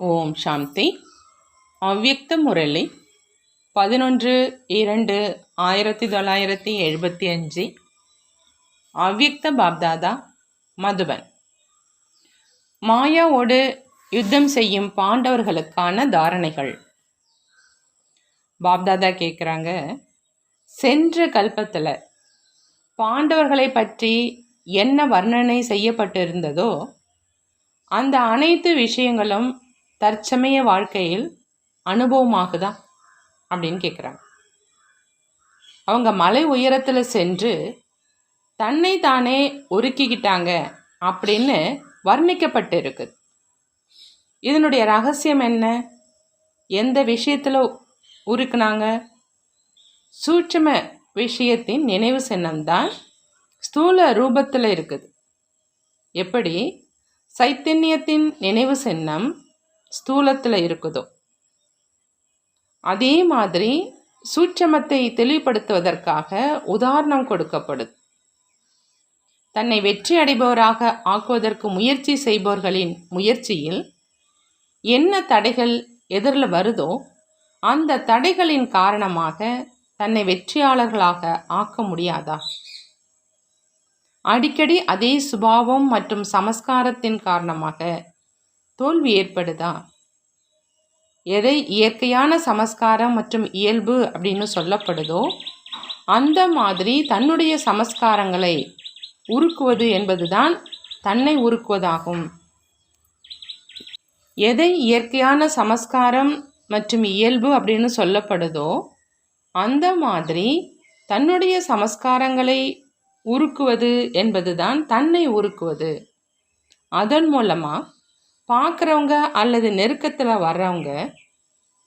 ஓம் சாந்தி. அவ்யக்த முரளி பதினொன்று இரண்டு ஆயிரத்தி தொள்ளாயிரத்தி எழுபத்தி அஞ்சு. அவ்யக்த பாப்தாதா மதுபன். மாயாவோடு யுத்தம் செய்யும் பாண்டவர்களுக்கான தாரணைகள். பாப்தாதா கேட்குறாங்க சென்ற கல்பத்தில் பாண்டவர்களை பற்றி என்ன வர்ணனை செய்யப்பட்டிருந்ததோ அந்த அனைத்து விஷயங்களும் தற்சமய வாழ்க்கையில் அனுபவமாகுதா? அப்படின்னு கேட்குறாங்க அவங்க மலை உயரத்தில் சென்று தன்னை தானே உருக்கிக்கிட்டாங்க அப்படின்னு வர்ணிக்கப்பட்டு இருக்குது. இதனுடைய ரகசியம் என்ன? எந்த விஷயத்தில் உருக்குனாங்க? சூட்சம விஷயத்தின் நினைவு சின்னம்தான் ஸ்தூல ரூபத்தில் இருக்குது. எப்படி? சைத்தன்யத்தின் நினைவு சின்னம் ஸ்தூலத்தில் இருக்குதோ. அதே மாதிரி சூட்சமத்தை தெளிவுபடுத்துவதற்காக உதாரணம் கொடுக்கப்படுது தன்னை வெற்றி அடைபவராக ஆக்குவதற்கு முயற்சி செய்பவர்களின் முயற்சியில் என்ன தடைகள் எதிரில் வருதோ அந்த தடைகளின் காரணமாக தன்னை வெற்றியாளர்களாக ஆக்க முடியாதா? அடிக்கடி அதே சுபாவம் மற்றும் சமஸ்காரத்தின் காரணமாக தோல்வி ஏற்படுதா? எதை இயற்கையான சமஸ்காரம் மற்றும் இயல்பு அப்படின்னு சொல்லப்படுதோ அந்த மாதிரி தன்னுடைய சமஸ்காரங்களை உருக்குவது என்பதுதான் தன்னை உருக்குவதாகும். எதை இயற்கையான சமஸ்காரம் மற்றும் இயல்பு அப்படின்னு சொல்லப்படுதோ அந்த மாதிரி தன்னுடைய சமஸ்காரங்களை உருக்குவது என்பதுதான் தன்னை உருக்குவது. அதன் மூலமாக பார்க்குறவங்க அல்லது நெருக்கத்தில் வர்றவங்க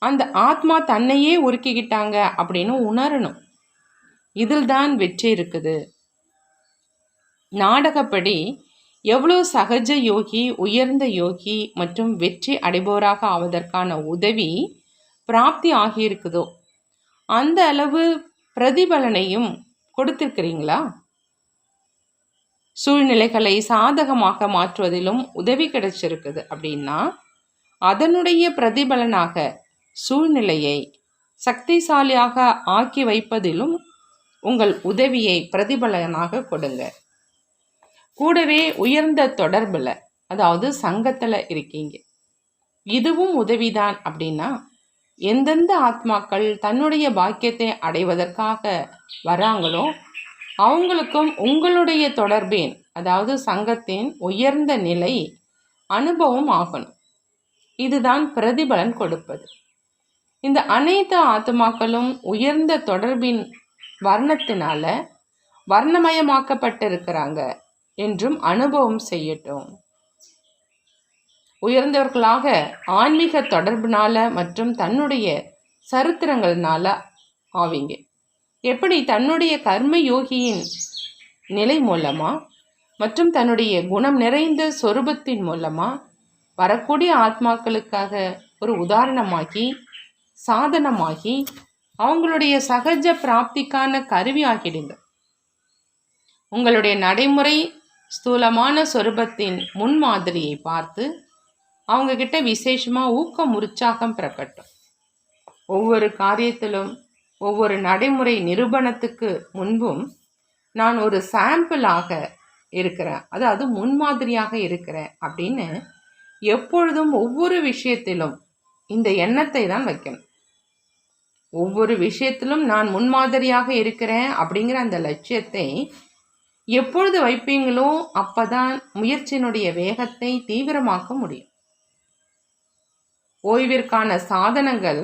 அந்த ஆத்மா தன்னையே உருக்கிக்கிட்டாங்க அப்படின்னு உணரணும். இதில் தான் வெற்றி இருக்குது. நாடகப்படி எவ்வளோ சகஜ யோகி உயர்ந்த யோகி மற்றும் வெற்றி அடைபவராக ஆவதற்கான உதவி பிராப்தி ஆகியிருக்குதோ? அந்த அளவு பிரதிபலனையும் கொடுத்துருக்கிறீங்களா? சூழ்நிலைகளை சாதகமாக மாற்றுவதிலும் உதவி கிடைச்சிருக்குது அப்படின்னா அதனுடைய பிரதிபலனாக சூழ்நிலையை சக்திசாலியாக ஆக்கி வைப்பதிலும் உங்கள் உதவியை பிரதிபலனாக கொடுங்க. கூடவே உயர்ந்த தொடர்பில் அதாவது சங்கத்தில் இருக்கீங்க. இதுவும் உதவிதான் அப்படின்னா எந்தெந்த ஆத்மாக்கள் தன்னுடைய பாக்கியத்தை அடைவதற்காக வராங்களோ அவங்களுக்கும் உங்களுடைய தொடர்பின் அதாவது சங்கத்தின் உயர்ந்த நிலை அனுபவம் ஆகணும். இதுதான் பிரதிபலன் கொடுப்பது. இந்த அனைத்து ஆத்மாக்களும் உயர்ந்த தொடர்பின் வர்ணத்தினால வர்ணமயமாக்கப்பட்டிருக்கிறாங்க என்றும் அனுபவம் செய்யட்டும். உயர்ந்தவர்களாக ஆன்மீக தொடர்புனால மற்றும் தன்னுடைய சரித்திரங்கள்னால ஆவீங்க. எப்படி தன்னுடைய கர்ம யோகியின் நிலை மூலமா மற்றும் தன்னுடைய குணம் நிறைந்த சொரூபத்தின் மூலமா வரக்கூடிய ஆத்மாக்களுக்காக ஒரு உதாரணமாகி சாதனமாகி அவங்களுடைய சகஜ பிராப்திக்கான கருவி ஆகிடுங்க. உங்களுடைய நடைமுறை ஸ்தூலமான சொரூபத்தின் முன்மாதிரியை பார்த்து அவங்க கிட்ட விசேஷமாக ஊக்கம் உற்சாகம் பிறக்கட்டும் ஒவ்வொரு காரியத்திலும் ஒவ்வொரு நடைமுறை நிரூபணத்துக்கு முன்பும் நான் ஒரு சாம்பிளாக இருக்கிறேன். அதாவது முன்மாதிரியாக இருக்கிறேன் அப்படின்னு எப்பொழுதும் ஒவ்வொரு விஷயத்திலும் இந்த எண்ணத்தை தான் வைக்கணும். ஒவ்வொரு விஷயத்திலும் நான் முன்மாதிரியாக இருக்கிறேன் அப்படிங்கிற அந்த லட்சியத்தை எப்பொழுது வைப்பீங்களோ அப்பதான் முயற்சியினுடைய வேகத்தை தீவிரமாக்க முடியும். ஓய்விற்கான சாதனங்கள்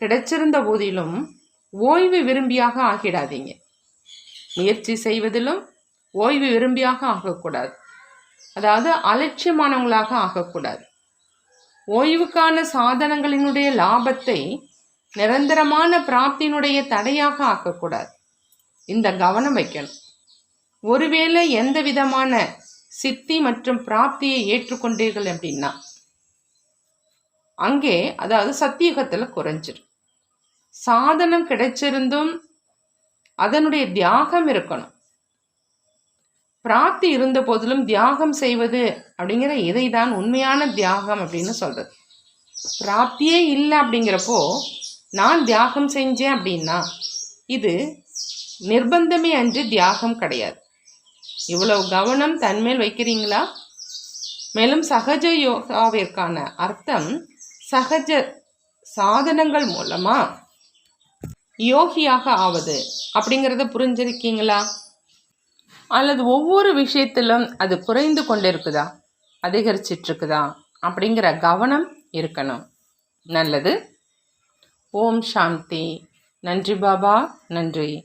கிடைச்சிருந்த போதிலும் ஓய்வு விரும்பியாக ஆகிடாதீங்க. முயற்சி செய்வதிலும் ஓய்வு விரும்பியாக ஆகக்கூடாது. அதாவது அலட்சியமானவங்களாக ஆகக்கூடாது. ஓய்வுக்கான சாதனங்களினுடைய லாபத்தை நிரந்தரமான பிராப்தியினுடைய தடையாக ஆக்கக்கூடாது. இந்த கவனம் வைக்கணும். ஒருவேளை எந்த விதமான சித்தி மற்றும் பிராப்தியை ஏற்றுக்கொண்டீர்கள் அப்படின்னா அங்கே அதாவது சத்தியுகத்தில் குறைஞ்சிரும். சாதனம் கிடைச்சிருந்தும் அதனுடைய தியாகம் இருக்கணும். பிராப்தி இருந்த போதிலும் தியாகம் செய்வது அப்படிங்கிற இதை தான் உண்மையான தியாகம் அப்படின்னு சொல்கிறது பிராப்தியே இல்லை அப்படிங்கிறப்போ நான் தியாகம் செஞ்சேன் அப்படின்னா இது நிர்பந்தமே அன்று தியாகம் கிடையாது. இவ்வளவு கவனம் தன்மேல் வைக்கிறீங்களா? மேலும் சகஜ யோகாவிற்கான அர்த்தம் சகஜ சாதனங்கள் மூலமா யோகியாக ஆவது. அப்படிங்கிறத புரிஞ்சிருக்கீங்களா? அல்லது ஒவ்வொரு விஷயத்திலும் அது குறைந்து கொண்டிருக்குதா? அதிகரிச்சிட்டு இருக்குதா அப்படிங்கிற கவனம் இருக்கணும். நல்லது. ஓம் சாந்தி. நன்றி பாபா. நன்றி.